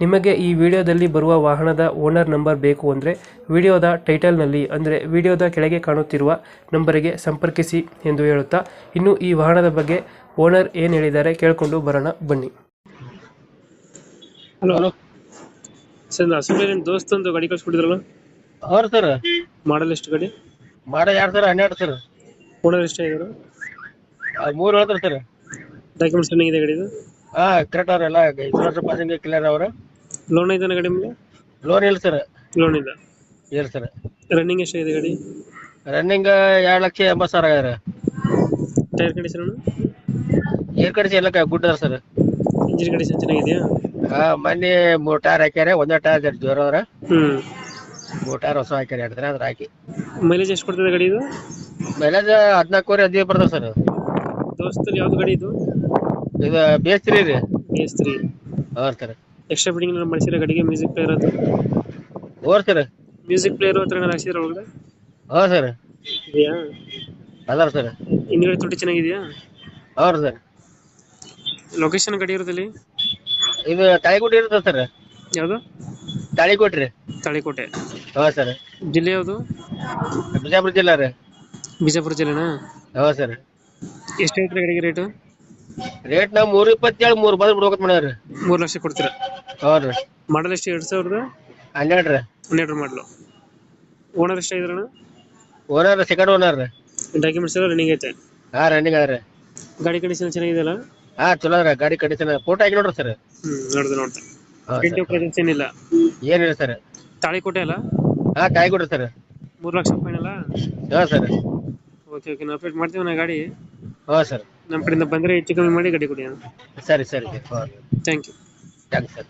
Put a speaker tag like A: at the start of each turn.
A: ನಿಮಗೆ ಈ ವಿಡಿಯೋದಲ್ಲಿ ಬರುವ ವಾಹನದ ಓನರ್ ನಂಬರ್ ಬೇಕು ಅಂದರೆ ವಿಡಿಯೋದ ಟೈಟಲ್ನಲ್ಲಿ ಅಂದರೆ ವಿಡಿಯೋದ ಕೆಳಗೆ ಕಾಣುತ್ತಿರುವ ನಂಬರಿಗೆ ಸಂಪರ್ಕಿಸಿ ಎಂದು ಹೇಳುತ್ತಾ ಇನ್ನು ಈ ವಾಹನದ ಬಗ್ಗೆ ಓನರ್ ಏನು ಹೇಳಿದ್ದಾರೆ ಕೇಳಿಕೊಂಡು ಬರೋಣ ಬನ್ನಿ. ಹಲೋ. ಹಲೋ. ಸರ್ ಅಸಲು ನಿಮ್ಮ ದೋಸ್ತಂದು ಗಾಡಿ ಕಳ್ಸ್ಕೊಟ್ಟಿದ್ರಲ್ಲ?
B: ಅವ್ರ ಸರ್?
A: ಮಾಡಲ್ ಎಷ್ಟು ಗಾಡಿ?
B: ಮಾಡ ಎರಡ್ ಸರ್? ಹನ್ನೆರಡು ಸರ್.
A: ಓನರ್ ಎಷ್ಟು ಆಗಿದ್ರು?
B: ಮೂರು ಹೇಳ್ತಾರೆ ಸರ್.
A: ಡಾಕ್ಯುಮೆಂಟ್ಸ್ ಚೆನ್ನಾಗಿದೆ ಗಾಡಿದು?
B: ಹಾ ಕರೆಕ್ಟ್ ಅವ್ರ ಎಲ್ಲ. ಇನ್ಸೂರೆನ್ಸ್ ಪಾಸಿಂಗ್ ಕ್ಲಿಯರ್ ಅವ್ರ.
A: ಲೋನ್ ಐತಾನೆ ಗಾಡಿ ಮೇಲೆ
B: ಲೋನ್ ಇಲ್ಲ ಸರ್
A: ಲೋನ್ ಇಲ್ಲ
B: ಇಲ್ಲ ಸರ್
A: ರನ್ನಿಂಗ್ ಎಷ್ಟಾಗಿದೆ ಗಾಡಿ?
B: ರನ್ನಿಂಗ್ ಎರಡ್ ಲಕ್ಷ ಎಂಬತ್ತು ಸಾವಿರ ಆಗ್ಯಾರ
A: ಟೈರ್ ಕಂಡೀಷನ್
B: ಏರ್ ಕಡಿಸಿ ಎಲ್ಲ ಗುಡ್ ಅದ ಸರ್
A: ಇಂಜಿನ್ ಕಂಡೀಷನ್ ಚೆನ್ನಾಗಿದೆಯಾ?
B: ಹಾ ಮೊನ್ನೆ ಮೂರ್ ಟೈರ್ ಹಾಕ್ಯಾರ ಒಂದೇ ಟೈರ್ ಜರ ಜೋರ ಅವ್ರ
A: ಹ್ಮ್.
B: ಮೂರ್ ಟೈರ್ ಹೊಸ ಹಾಕ್ಯಾರ ಎರಡು ದಿನ ಅದ್ರ ಹಾಕಿ.
A: ಮೈಲೇಜ್ ಎಷ್ಟು ಕೊಡ್ತದೆ ಗಾಡಿ ಇದು?
B: ಮೈಲೇಜ್ ಹದಿನಾಲ್ಕೂವರೆ ಹದಿನೈದು ಬರ್ತದೆ ಸರ್
A: ದೋಸ್ತರು ಯಾವ್ದು ಗಾಡಿ ಇದು?
B: ಇದು ಬೇಸ್ತ್ರಿ ರೀ?
A: ಎಸ್ ತ್ರೀ
B: ಸರ್
A: ಎಕ್ಸ್ಟ್ರಾ ಬಿಡಿಂಗ್ ಮಾಡಿಸಿರೋ ಗಾಡಿಗೆ ಮ್ಯೂಸಿಕ್ ಪ್ಲೇಯರ್ ಅದು
B: ಹೋರ್ ಸರ್
A: ಮ್ಯೂಸಿಕ್ ಪ್ಲೇಯರ್ ಹತ್ರ ಏನಾರು ಹಾಕ್ಸಿದ್ರ ಒಳಗಡೆ?
B: ಹೌದ್ ಸರ್.
A: ಇದೆಯಾ?
B: ಅದಾರ ಸರ್.
A: ಹಿಂದ್ಗಡೆ ತುಟಿ ಚೆನ್ನಾಗಿದೆಯಾ?
B: ಹೌದು ಸರ್.
A: ಲೊಕೇಶನ್ ಗಾಡಿ ಇರೋದಲ್ಲಿ
B: ಇದು ತಾಳಿಕೋಟೆ ಇರುತ್ತೆ ಸರ್?
A: ಯಾವುದು?
B: ತಾಳಿಕೋಟೆ ರೀ.
A: ತಾಳಿಕೋಟೆ.
B: ಹೌದು ಸರ್.
A: ಜಿಲ್ಲೆ ಯಾವುದು?
B: ಬಿಜಾಪುರ ಜಿಲ್ಲೆ ರೀ.
A: ಬಿಜಾಪುರ ಜಿಲ್ಲೆನಾ?
B: ಹೌದ್ ಸರ್.
A: ಎಷ್ಟು ಐತ್ರಿ ಗಡಿಗೆ ರೇಟು?
B: ರೇಟ್ ನಾ ಮೂರ್ ಇಪ್ಪತ್ತೇಳು ಮೂರ್ ಬಂದ್ ಬಿಡ್ಬೇಕಂತ ಮಾಡ್ಯಾವ್ರಿ
A: ಮೂರ್ ಲಕ್ಷ ಕೊಡ್ತೀರಾ?
B: ಹೌದ್ರಿ.
A: ಮಾಡಲ್ ಎಷ್ಟು ಎರಡ್ ಸಾವಿರದ?
B: ಹನ್ನೆರಡು ರೀ.
A: ಹನ್ನೆರಡು ಮಾಡಲು ಓನರ್ ಎಷ್ಟಾಗಿದ್ರಣ
B: ಓನರ್ ಸೆಕೆಂಡ್ ಓನರ್ ರೀ
A: ಡಾಕ್ಯುಮೆಂಟ್ಸ್ ಎಲ್ಲ ರನ್ನಿಂಗ್ ಐತೆ?
B: ಹಾ ರನ್ನಿಂಗ್ ಅದ ರೀ.
A: ಗಾಡಿ ಕಂಡೀಷನ್ ಚೆನ್ನಾಗಿದೆಯಲ್ಲ?
B: ಹಾ ಚಲೋ ಅದ್ರ ಗಾಡಿ ಕಂಡೀಷನ್ ಫೋಟೋ ಹಾಕಿ ನೋಡ್ರಿ ಸರ್.
A: ಹ್ಮ್ ನೋಡ್ದೆ ನೋಡ್ದೆ. ಪ್ರೆಸೆನ್ಸ್ ಏನಿಲ್ಲ?
B: ಏನಿಲ್ಲ ಸರ್.
A: ತಾಳಿಕೋಟೆ ಅಲ್ಲ?
B: ಹಾ ಕಾಯ್ಕೊಡ್ರಿ ಸರ್.
A: ಮೂರು ಲಕ್ಷ ಫೈನಲ್ಲ
B: ಹಾ ಸರ್.
A: ಓಕೆ ಓಕೆ ನಾವು ಅಪ್ಡೇಟ್ ಮಾಡ್ತೀವಿ ನಾ ಗಾಡಿ.
B: ಹಾ ಸರ್.
A: ನಮ್ಮ ಕಡೆಯಿಂದ ಬಂದರೆ ಹೆಚ್ಚು ಕಮ್ಮಿ ಮಾಡಿ ಗಾಡಿ ಕೊಡಿ
B: ಸರಿ ಸರಿ. ಹಾ
A: ಥ್ಯಾಂಕ್ ಯು
B: ಥ್ಯಾಂಕ್ಸ್ ಸರ್